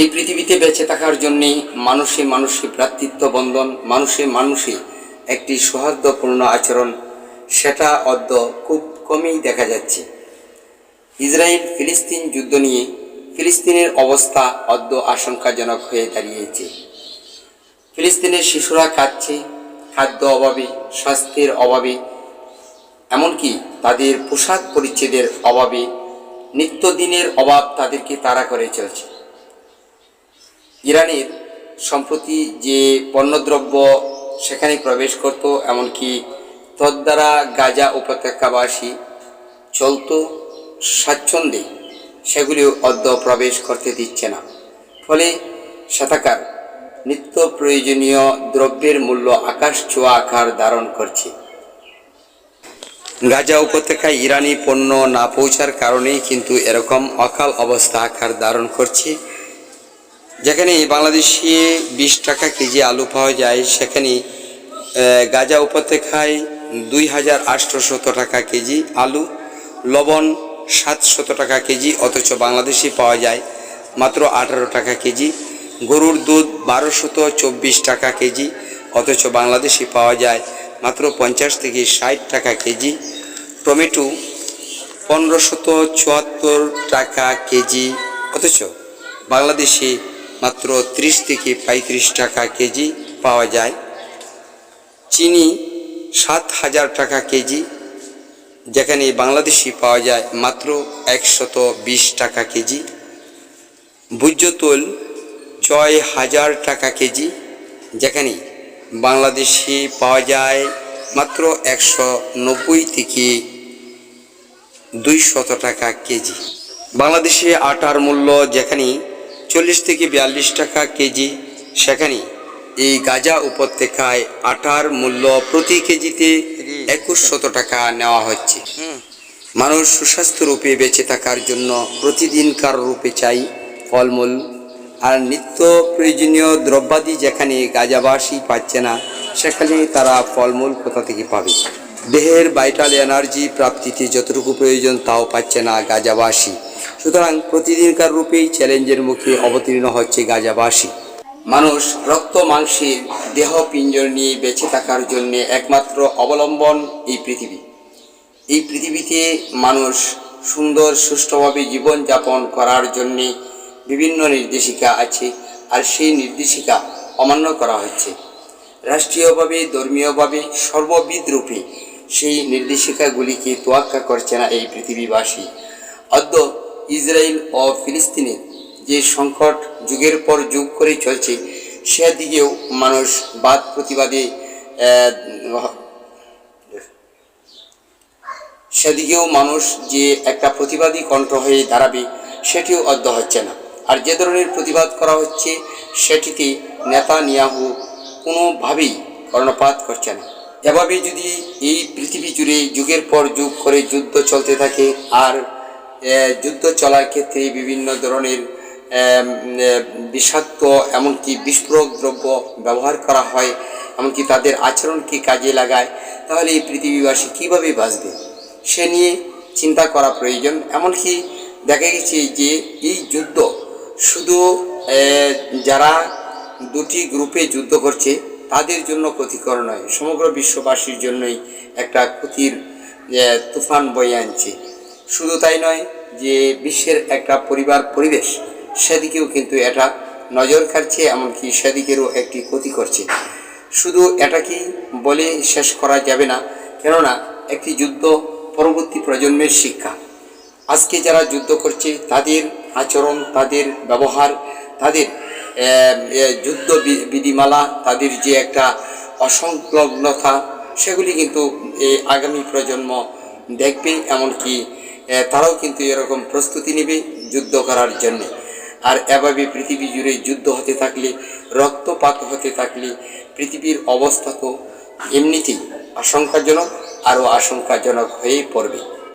এই পৃথিবীতে বেঁচে থাকার জন্যে মানুষে মানুষে ভ্রাতৃত্ব বন্ধন, মানুষে মানুষে একটি সৌহার্দ্যপূর্ণ আচরণ, সেটা অদ্য খুব কমই দেখা যাচ্ছে। ইসরায়েল ফিলিস্তিন যুদ্ধ নিয়ে ফিলিস্তিনের অবস্থা অদ্য আশঙ্কাজনক হয়ে দাঁড়িয়েছে। ফিলিস্তিনের শিশুরা কাঁদছে, খাদ্য অভাবে, স্বাস্থ্যের অভাবে, এমনকি তাদের পোশাক পরিচ্ছেদের অভাবে, নিত্যদিনের অভাব তাদেরকে তাড়া করে চলছে। ইরানের সম্প্রতি যে পণ্যদ্রব্য সেখানে প্রবেশ করত, এমনকি তদ্বারা গাজা উপত্যকাবাসী চলত স্বাচ্ছন্দ্যে, সেগুলিও অদ্য প্রবেশ করতে দিচ্ছে না। ফলে সেথাকার নিত্য প্রয়োজনীয় দ্রব্যের মূল্য আকাশ ছোঁয়া আকার ধারণ করছে। গাজা উপত্যকায় ইরানি পণ্য না পৌঁছার কারণেই কিন্তু এরকম অকাল অবস্থা আকার ধারণ করছে। যেখানে বাংলাদেশে বিশ টাকা কেজি আলু পাওয়া যায়, সেখানে গাজা উপত্যকায় দুই হাজার আটশোশত টাকা কেজি আলু, লবণ সাতশত টাকা কেজি, অথচ বাংলাদেশে পাওয়া যায় মাত্র আঠারো টাকা কেজি, গরুর দুধ বারোশত চব্বিশ টাকা কেজি, অথচ বাংলাদেশে পাওয়া যায় মাত্র পঞ্চাশ থেকে ষাট টাকা কেজি, টমেটো পনেরোশত চুয়াত্তর টাকা কেজি, অথচ বাংলাদেশে মাত্র ত্রিশ থেকে পঁয়ত্রিশ টাকা কেজি পাওয়া যায়। চিনি সাত হাজার টাকা কেজি, যেখানে বাংলাদেশি পাওয়া যায় মাত্র একশত বিশ টাকা কেজি। ভোজ্য তেল ছয় হাজার টাকা কেজি, যেখানে বাংলাদেশি পাওয়া যায় মাত্র একশো নব্বই থেকে দুই শত টাকা কেজি। বাংলাদেশে আটার মূল্য যেখানে চল্লিশ থেকে বিয়াল্লিশ টাকা কেজি। সেখানে এই গাজা উপত্যকায় আটার মূল্য প্রতি কেজিতে একুশ শত টাকা নেওয়া হচ্ছে। মানুষ সুস্বাস্থ্য রূপে বেঁচে থাকার জন্য প্রতিদিনকার রূপে চাই ফলমূল। আর নিত্য প্রয়োজনীয় দ্রব্যাদি যেখানে গাজাবাসী পাচ্ছে না, সেখানে তারা ফলমূল কোথা থেকে পাবে? দেহের ভাইটাল এনার্জি প্রাপ্তিতে যতটুকু প্রয়োজন তাও পাচ্ছে না গাজাবাসী। সুতরাং প্রতিদিনকার রূপেই চ্যালেঞ্জের মুখে অবতীর্ণ হচ্ছে গাজাবাসী। মানুষ রক্ত, মাংসের দেহ, পিঞ্জর নিয়ে বেঁচে থাকার জন্য একমাত্র অবলম্বন এই পৃথিবী। এই পৃথিবীতে মানুষ সুন্দর, সুষ্ঠুভাবে জীবনযাপন করার জন্যে বিভিন্ন নির্দেশিকা আছে আর সেই নির্দেশিকা অমান্য করা হচ্ছে। রাষ্ট্রীয়ভাবে, ধর্মীয়ভাবে সর্ববিধ রূপে সেই নির্দেশিকাগুলিকে তোয়াক্কা করছে না এই পৃথিবীবাসী। অদ্য ইসরায়েল ও ফিলিস্তিনের যে সংকট যুগের পর যুগ করে চলছে, সেদিকেও মানুষ বাদ প্রতিবাদে সেদিকেও মানুষ যে একটা প্রতিবাদী কণ্ঠ হয়ে দাঁড়াবে, সেটিও অদ্য হচ্ছে না। আর যে ধরনের প্রতিবাদ করা হচ্ছে, সেটিতে নেতা নিয়াহু কোনোভাবেই কর্ণপাত করছে না। এভাবে যদি এই পৃথিবী জুড়ে যুগের পর যুগ করে যুদ্ধ চলতে থাকে, আর যুদ্ধ চলার ক্ষেত্রে বিভিন্ন ধরনের বিষাক্ত এমনকি বিস্ফোরক দ্রব্য ব্যবহার করা হয়, এমনকি তাদের আচরণকে কাজে লাগায়। তাহলে এই পৃথিবীবাসী কীভাবে বাঁচবে? সে নিয়ে চিন্তা করা প্রয়োজন। এমনকি দেখা গেছে যে এই যুদ্ধ শুধু যারা দুটি গ্রুপে যুদ্ধ করছে, তাদের জন্য ক্ষতিকর নয়। সমগ্র বিশ্ববাসীর জন্যই একটা ক্ষতির তুফান বয়ে আনছে। শুধু তাই নয় যে বিশ্বের একটা পরিবার পরিবেশ, সেদিকেও কিন্তু এটা নজর কাড়ছে, এমনকি সেদিকেরও একটি ক্ষতি করছে। শুধু এটা কি বলে শেষ করা যাবে না, কেননা একটি যুদ্ধ পরবর্তী প্রজন্মের শিক্ষা। আজকে যারা যুদ্ধ করছে, তাদের আচরণ, তাদের ব্যবহার, তাদের যুদ্ধ বিধিমালা, তাদের যে একটা অসংলগ্নতা, সেগুলি কিন্তু আগামী প্রজন্ম দেখবে, এমনকি তারাও কিন্তু এরকম প্রস্তুতি নেবে যুদ্ধ করার জন্য। আর এভাবে পৃথিবী জুড়ে যুদ্ধ হতে থাকলে, রক্তপাত হতে থাকলে, পৃথিবীর অবস্থা তো এমনিতেই আশঙ্কাজনক আরও আশঙ্কাজনক হয়েই পড়বে।